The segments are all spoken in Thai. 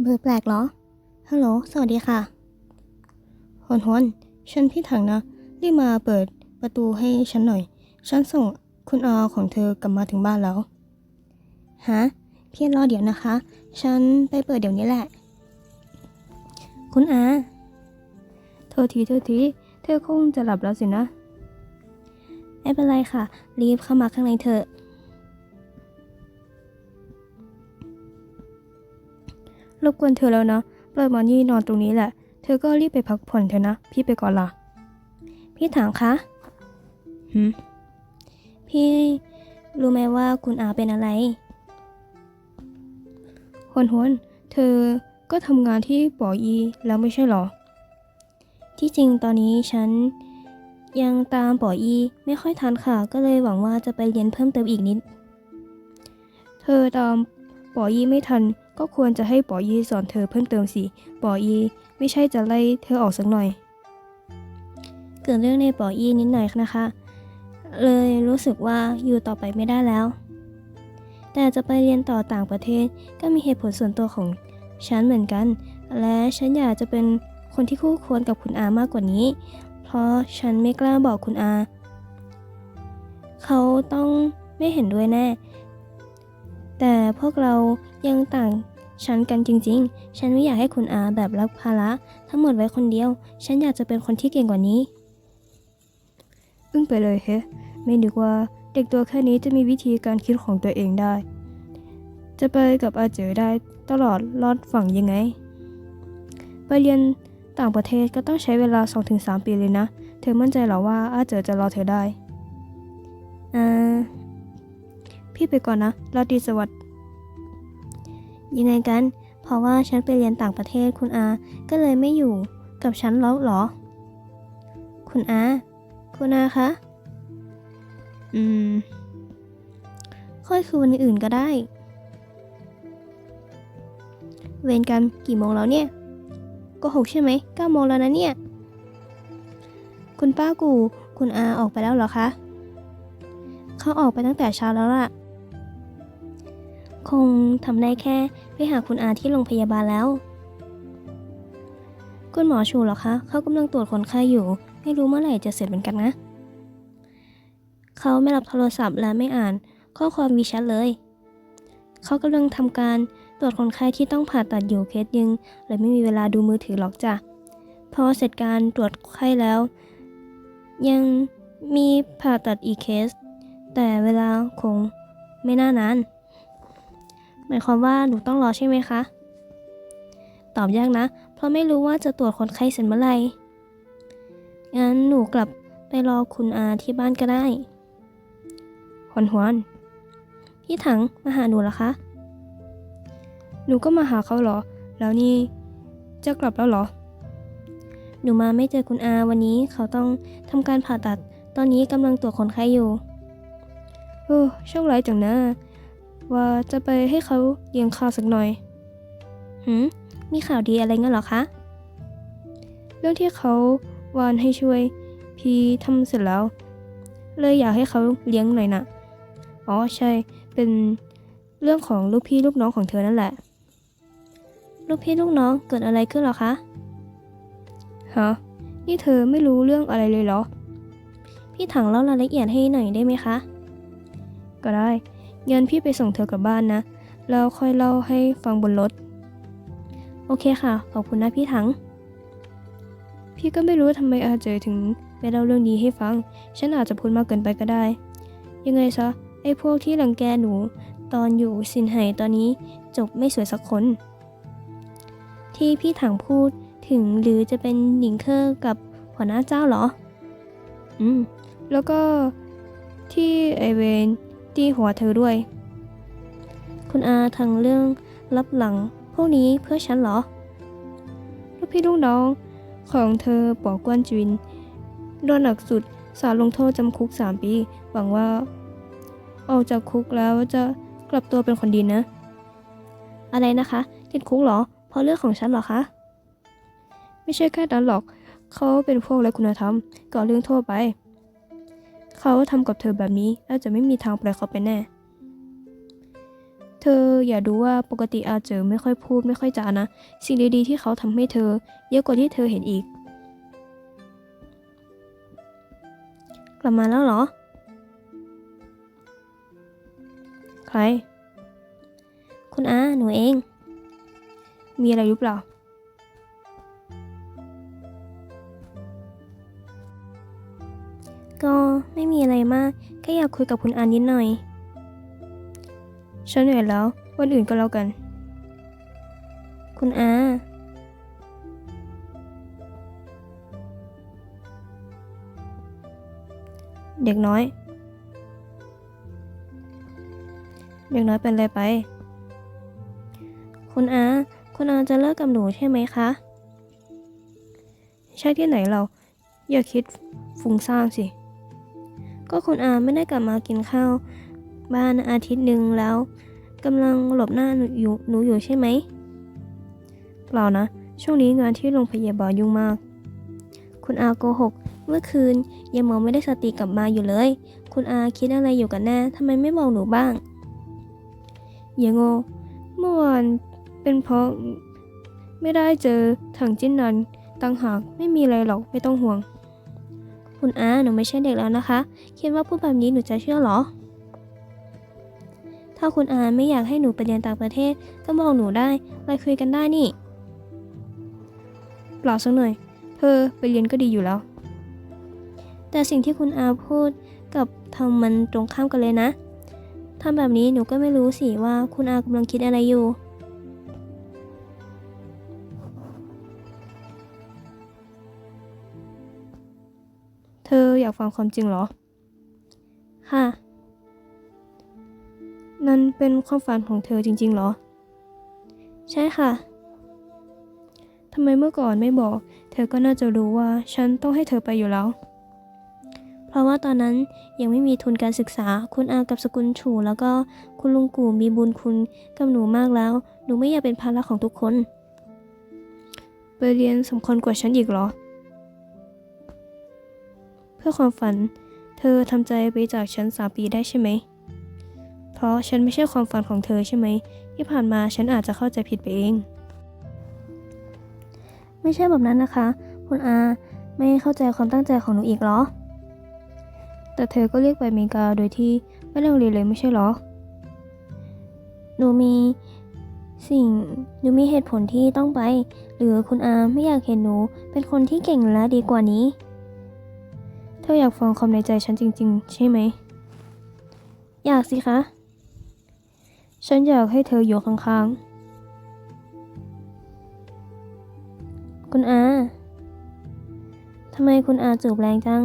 เบอร์แปลกเหรอ ฮัลโหล สวัสดีค่ะฮอนฮอนฉันพี่ถังนะ รีบมาเปิดประตูให้ฉันหน่อย ฉันส่งคุณอาของเธอกลับมาถึงบ้านแล้ว ฮะ พี่รอเดี๋ยวนะคะ ฉันไปเปิดเดี๋ยวนี้แหละ คุณอาโทษทีโทษที เธอคงจะหลับแล้วสินะ ไม่เป็นไรค่ะ รีบเข้ามาข้างในเถอะ รบกวนเธอแล้วนะ ปล่อยมานี่นอนตรงนี้แหละ เธอก็รีบไปพักผ่อนเถอะนะ พี่ไปก่อนละพี่ถามคะหืมพี่รู้ไหมว่าคุณอาเป็นอะไรฮวนฮวนเธอก็ทำงานที่ปออีแล้วไม่ใช่หรอ ที่จริงตอนนี้ฉันยังตามปออีไม่ค่อยทันค่ะ ก็เลยหวังว่าจะไปเรียนเพิ่มเติมอีกนิด เธอตามปออีไม่ทัน ก็ควรจะให้ปออีสอนเธอเพิ่มเติมสิปออีไม่ใช่จะไล่เธอออกสักหน่อย เกิดเรื่องในปออีนิดหน่อยนะคะ เลยรู้สึกว่าอยู่ต่อไปไม่ได้แล้ว แต่จะไปเรียนต่อต่างประเทศก็มีเหตุผลส่วนตัวของฉันเหมือนกัน และฉันอยากจะเป็นคนที่คู่ควรกับคุณอามากกว่านี้ เพราะฉันไม่กล้าบอกคุณอา เขาต้องไม่เห็นด้วยแน่ แต่พวกเรายังต่างชั้นกันจริงๆ ฉันไม่อยากให้คุณอาแบบรับภาระทั้งหมดไว้คนเดียว ฉันอยากจะเป็นคนที่เก่งกว่านี้ อึ้งไปเลยเฮ้ไม่นึกว่าเด็กตัวแค่นี้จะมีวิธีการคิดของตัวเองได้ จะไปกับอาเจอได้ตลอดรอดฝั่งยังไง ไปเรียนต่างประเทศก็ต้องใช้เวลา 2-3 ปีเลยนะ เธอมั่นใจเหรอว่าอาเจอจะรอเธอได้อ่า พี่ไปก่อนนะราตรีสวัสดิ์ยังไงกัน เพราะว่าฉันไปเรียนต่างประเทศคุณอา ก็เลยไม่อยู่กับฉันแล้วเหรอ คุณอา คุณอาคะ อืม ค่อยคือวันอื่นก็ได้ เวรกรรมกี่โมงแล้วเนี่ย ก็หกใช่ไหมเก้าโมงแล้วนะเนี่ย คุณป้ากู คุณอาออกไปแล้วเหรอคะ เขาออกไปตั้งแต่เช้าแล้วล่ะ คงทำได้แค่ไปหาคุณอาที่โรงพยาบาลแล้ว คุณหมอชูเหรอคะเขากำลังตรวจคนไข้อยู่ ไม่รู้เมื่อไหร่จะเสร็จเหมือนกันนะ เขาไม่รับโทรศัพท์และไม่อ่าน ข้อความวีแชทเลย เขากำลังทำการตรวจคนไข้ที่ต้องผ่าตัดอยู่เคสยังเลยไม่มีเวลาดูมือถือหรอกจ้ะพอเสร็จการตรวจไข้แล้ว ยังมีผ่าตัดอีกเคส แต่เวลาคงไม่น่านาน หมายความว่าหนูต้องรอใช่ไหมคะ ตอบยากนะ เพราะไม่รู้ว่าจะตรวจคนไข้เสร็จเมื่อไหร่ งั้นหนูกลับไปรอคุณอาที่บ้านก็ได้หวนหวนพี่ถังมาหาหนูเหรอคะ หนูก็มาหาเขาเหรอ แล้วนี่จะกลับแล้วเหรอ หนูมาไม่เจอคุณอาวันนี้เขาต้องทำการผ่าตัด ตอนนี้กำลังตรวจคนไข้อยู่ โอ้โชคร้ายจังนะ ว่าจะไปให้เขาเลี้ยงข้าวสักหน่อยหืมมีข่าวดีอะไรงั้นหรอคะ เรื่องที่เขาวานให้ช่วย พี่ทำเสร็จแล้ว เลยอยากให้เขาเลี้ยงหน่อยนะอ๋อใช่ เป็นเรื่องของลูกพี่ลูกน้องของเธอนั่นแหละ ลูกพี่ลูกน้องเกิดอะไรขึ้นหรอคะ ฮะ นี่เธอไม่รู้เรื่องอะไรเลยเหรอ พี่ถังเล่ารายละเอียดให้หน่อยได้ไหมคะ ก็ได้ งั้นพี่ไปส่งเธอกลับบ้านนะ แล้วค่อยเล่าให้ฟังบนรถ โอเคค่ะ ขอบคุณนะพี่ถัง พี่ก็ไม่รู้ทำไมอาเจอถึงไม่เล่าเรื่องนี้ให้ฟัง ฉันอาจจะพูดมากเกินไปก็ได้ ยังไงซะ ไอ้พวกที่รังแกหนู ตอนอยู่สินไหตอนนี้จบไม่สวยสักคน ที่พี่ถังพูดถึงหรือจะเป็นหญิงเคอร์กับหัวหน้าเจ้าเหรอ อืม แล้วก็ที่ไอเวน ตีหัวเธอด้วย คุณอาทางเรื่องรับหลัง พวกนี้เพื่อฉันเหรอ ลูกพี่ลูกน้องของเธอปอกวนจินโดนหนักสุดสารลงโทษจำคุก 3 ปี หวังว่าออกจากคุกแล้วจะกลับตัวเป็นคนดีนะ อะไรนะคะ ติดคุกเหรอ เพราะเรื่องของฉันเหรอคะ ไม่ใช่แค่นั้นหรอก เขาเป็นพวกไรคุณธรรมก่อเรื่องโทษไป เขาทำกับเธอแบบนี้น่าจะไม่มีทางปล่อยเขาไปแน่ เธออย่าดูว่าปกติอาเจอไม่ค่อยพูดไม่ค่อยจานะ สิ่งดีๆที่เขาทำให้เธอ เยอะกว่าที่เธอเห็นอีก กลับมาแล้วเหรอ ใคร คุณอาหนูเอง มีอะไรหรือเปล่า ไม่มีอะไรมาก แค่อยากคุยกับคุณอานิดหน่อย ฉันเหนื่อยแล้ว วันอื่นก็แล้วกัน คุณอา เด็กน้อย เด็กน้อยเป็นอะไรไป คุณอา คุณอาจะเลิกกับหนูใช่ไหมคะ ใช่ที่ไหนเรา อย่าคิดฟุ้งซ่านสิ ก็คุณอาไม่ได้กลับมากินข้าว บ้านอาทิตย์หนึ่งแล้วกำลังหลบหน้าหนูอยู่หนูอยู่ใช่ไหมเปล่านะ ช่วงนี้งานที่โรงพยาบาลยุ่งมาก คุณอาโกหก เมื่อคืนยังมองไม่ได้สติกลับมาอยู่เลย คุณอาคิดอะไรอยู่กันแน่ทำไมไม่บอกหนูบ้างอย่าโง่เมื่อวานเป็นเพราะไม่ได้เจอถังจิ้นนันตั้งหากไม่มีอะไรหรอกไม่ต้องห่วง คุณอาหนูไม่ใช่เด็กแล้วนะคะ คิดว่าพูดแบบนี้หนูจะเชื่อเหรอ ถ้าคุณอาไม่อยากให้หนูไปเรียนต่างประเทศก็บอกหนูได้ไปคุยกันได้นี่เปล่าสักหน่อย เธอไปเรียนก็ดีอยู่แล้ว แต่สิ่งที่คุณอาพูดกับทำมันตรงข้ามกันเลยนะทำแบบนี้หนูก็ไม่รู้สิว่าคุณอากำลังคิดอะไรอยู่ ออยากฟังความจริงเหรอ ค่ะ นั่นเป็นความฝันของเธอจริง ๆ เหรอ ใช่ค่ะ ทำไมเมื่อก่อนไม่บอก เธอก็น่าจะรู้ว่าฉันต้องให้เธอไปอยู่แล้ว เพราะว่าตอนนั้นยังไม่มีทุนการศึกษา คุณอากับสกุลฉูแล้วก็คุณลุงกู่มีบุญคุณกับหนูมากแล้ว หนูไม่อยากเป็นภาระของทุกคน ไปเรียนสำคัญกว่าฉันอีกเหรอเพื่อความฝัน เธอทำใจไปจากฉันสามปีได้ใช่ไหม เพราะฉันไม่ใช่ความฝันของเธอใช่ไหม ที่ผ่านมาฉันอาจจะเข้าใจผิดไปเอง ไม่ใช่แบบนั้นนะคะ คุณอาไม่เข้าใจความตั้งใจของหนูอีกเหรอ แต่เธอก็เรียกไปอเมริกาโดยที่ไม่ได้โรงเรียนเลยไม่ใช่เหรอ หนูมีสิ่งหนูมีเหตุผลที่ต้องไป หรือคุณอาไม่อยากเห็นหนูเป็นคนที่เก่งและดีกว่านี้ เธออยากฟังความในใจฉันจริง ๆ ใช่ไหม อยากสิคะ ฉันอยากให้เธออยู่ข้างๆ คุณอาทำไมคุณอาจูบแรงจัง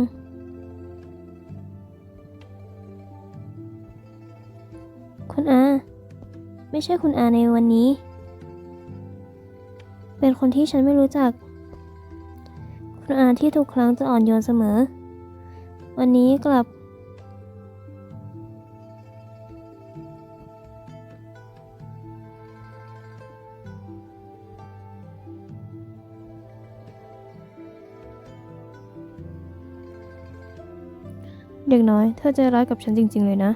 คุณอา ไม่ใช่คุณอาในวันนี้ เป็นคนที่ฉันไม่รู้จัก คุณอาที่ทุกครั้งจะอ่อนโยนเสมอ วันนี้กลับ เด็กน้อย เธอใจร้ายกับฉันจริง ๆ เลยนะ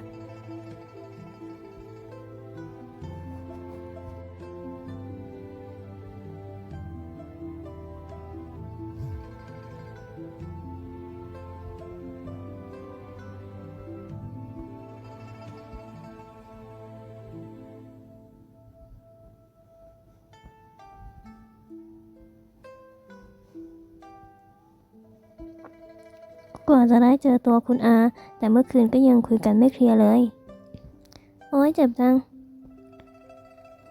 กว่าจะได้เจอตัวคุณอา แต่เมื่อคืนก็ยังคุยกันไม่เคลียร์เลย โอ้ยเจ็บจัง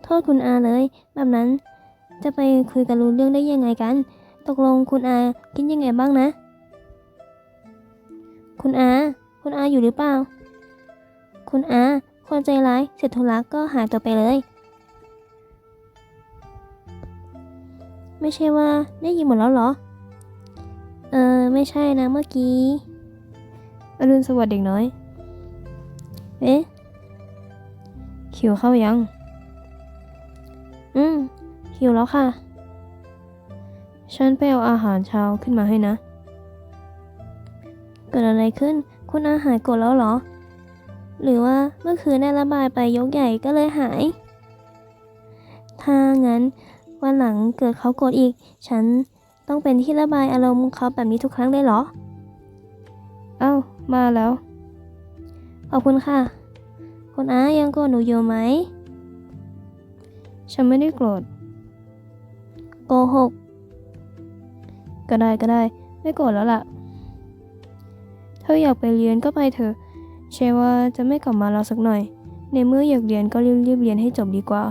โทษคุณอาเลย แบบนั้นจะไปคุยกันรู้เรื่องได้ยังไงกัน ตกลงคุณอาคิดยังไงบ้างนะ คุณอา คุณอาอยู่หรือเปล่า คุณอาคนใจร้ายเสร็จธุระก็หายตัวไปเลย ไม่ใช่ว่าได้ยินหมดแล้วเหรอ เออ ไม่ใช่นะเมื่อกี้อรุณสวัสดิ์เด็กน้อย เอ๊ะหิวข้าวยัง อืมหิวแล้วค่ะ ฉันไปเอาอาหารเช้าขึ้นมาให้นะ เกิดอะไรขึ้น คุณอาหายโกรธแล้วเหรอ หรือว่าเมื่อคืนได้ระบายไปยกใหญ่ก็เลยหาย ถ้างั้นวันหลังเกิดเขากรธอีก ฉัน ต้องเป็นที่ระบายอารมณ์เขาแบบนี้ทุกครั้งเลยเหรอ เอ้า มาแล้ว ขอบคุณค่ะ คุณอายังโกรธหนูอยู่ไหม ฉันไม่ได้โกรธ โกหก ก็ได้ก็ได้ ไม่โกรธแล้วล่ะ เธออยากไปเรียนก็ไปเถอะใช่ว่าจะไม่กลับมาแล้วสักหน่อย ในเมื่ออยากเรียนก็รีบๆเรียนให้จบดีกว่า